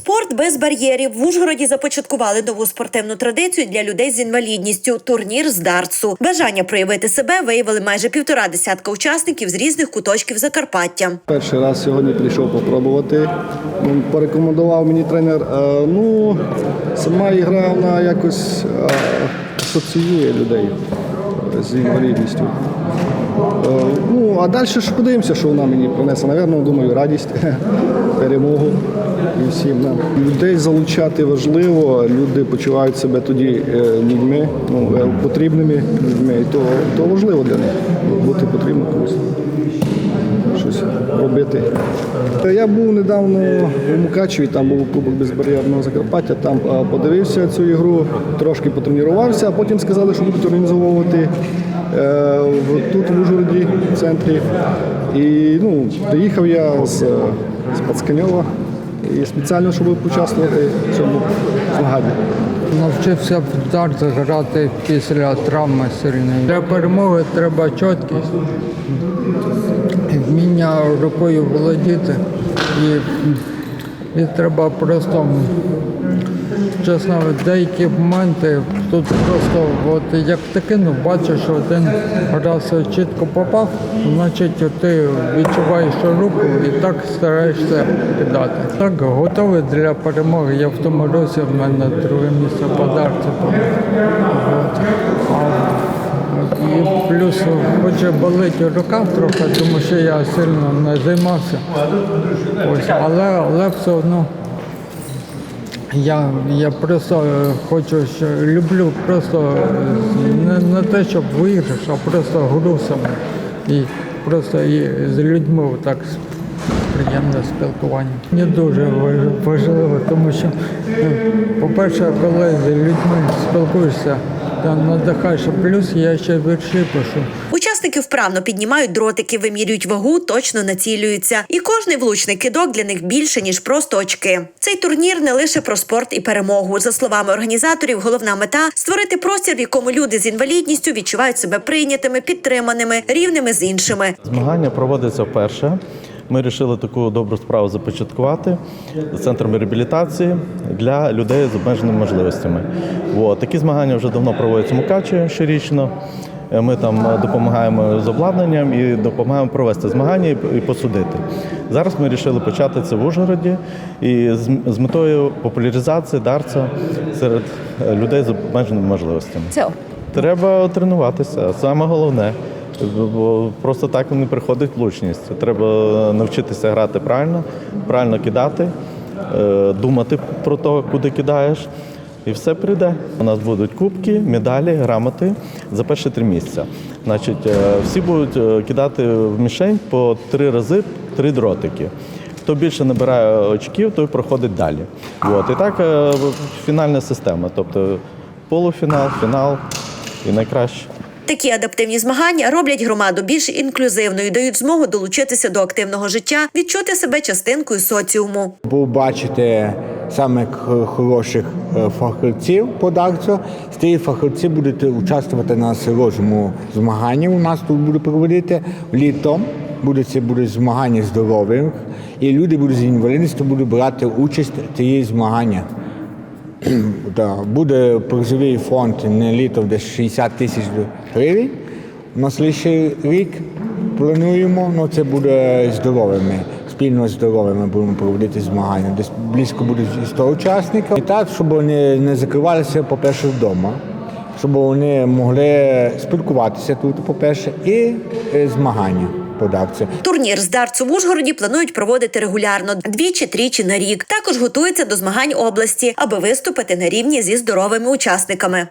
Спорт без бар'єрів в Ужгороді започаткували нову спортивну традицію для людей з інвалідністю турнір з дартсу. Бажання проявити себе виявили майже півтора десятка учасників з різних куточків Закарпаття. Перший раз сьогодні прийшов попробувати. Порекомендував мені тренер. Е, Ну, сама ігра вона якось е, асоціює людей з інвалідністю. Ну, а далі ж подивимося, що вона мені принесе. Наверно, думаю, радість, перемогу і всім нам. Людей залучати важливо, люди почувають себе тоді е, людьми, ну, е, потрібними людьми. І то, то важливо для них бути потрібним комусь щось робити. Я був недавно у Мукачеві, там був кубок безбар'єрного Закарпаття, там подивився цю ігру, трошки потренувався, а потім сказали, що будуть організовувати е, тут, в Ужгороді, в центрі. І ну, приїхав я з, з Пацканьова і спеціально, щоб поучаствувати в цьому змаганні. Навчився в дарт грати після травми сильної. Для перемоги треба чіткість, вміння рукою володіти і, і треба просто, чесно, деякі моменти тут просто, от як ти кинув, бачиш, що один раз чітко попав, значить ти відчуваєш руку і так стараєшся кидати. Так, готовий для перемоги. Я в тому році в мене друге місце по дарту. було. От. А, і плюс хоче болить рука трохи, тому що я сильно не займався. Ось, але, але все одно. Я, я просто е, хочу, що люблю просто е, не, не те, щоб виграш, а просто гру. І просто і з людьми так приємне спілкування. Мені дуже важ- важливо, тому що, е, по-перше, коли з людьми спілкуєшся, та надихаєш, плюс я ще вірші пишу. Учасники вправно піднімають дротики, вимірюють вагу, точно націлюються. І кожний влучний кидок для них більше ніж просто очки. Цей турнір не лише про спорт і перемогу. За словами організаторів, головна мета створити простір, в якому люди з інвалідністю відчувають себе прийнятими, підтриманими, рівними з іншими. Змагання проводиться вперше. Ми вирішили таку добру справу започаткувати з центром реабілітації для людей з обмеженими можливостями. От. Такі змагання вже давно проводяться в Мукачеві щорічно. Е, Ми там е, допомагаємо з обладнанням і допомагаємо провести змагання і посудити. Зараз ми вирішили почати це в Ужгороді і з- з метою популяризації дарця серед е, людей з обмеженими можливостями. Це Треба тренуватися, саме головне. Просто так не приходить влучність. Треба навчитися грати правильно, правильно кидати, е, думати про те, куди кидаєш. І все прийде. У нас будуть кубки, медалі, грамоти за перші три місця. Значить, е, всі будуть е, кидати в мішень по три рази три дротики. Хто більше набирає очків, той проходить далі. От. І так фінальна система. Тобто полуфінал, фінал і найкраще. Такі адаптивні змагання роблять громаду більш інклюзивною, дають змогу долучитися до активного життя, відчути себе частинкою соціуму. побачите саме хороших е, фахівців по дартсу. З тих фахівців будете участвувати на сирожому змаганні. У нас тут буде проводити літом. Буде це буде змагання здорових, і люди будуть з інвалідністю будуть брати участь в цієї змагання. Да, буде призовий фонд на літо десь 60 тисяч гривень. На слідчий рік плануємо, ну це буде здоровими. Спільно з здоровими будемо проводити змагання. Десь близько буде 100 учасників. І так, щоб вони не закривалися, по-перше, вдома, щоб вони могли спілкуватися тут, по-перше, і е, змагання подавці. Турнір з дартсу в Ужгороді планують проводити регулярно двічі-тричі на рік. Також готується до змагань області, аби виступити на рівні зі здоровими учасниками.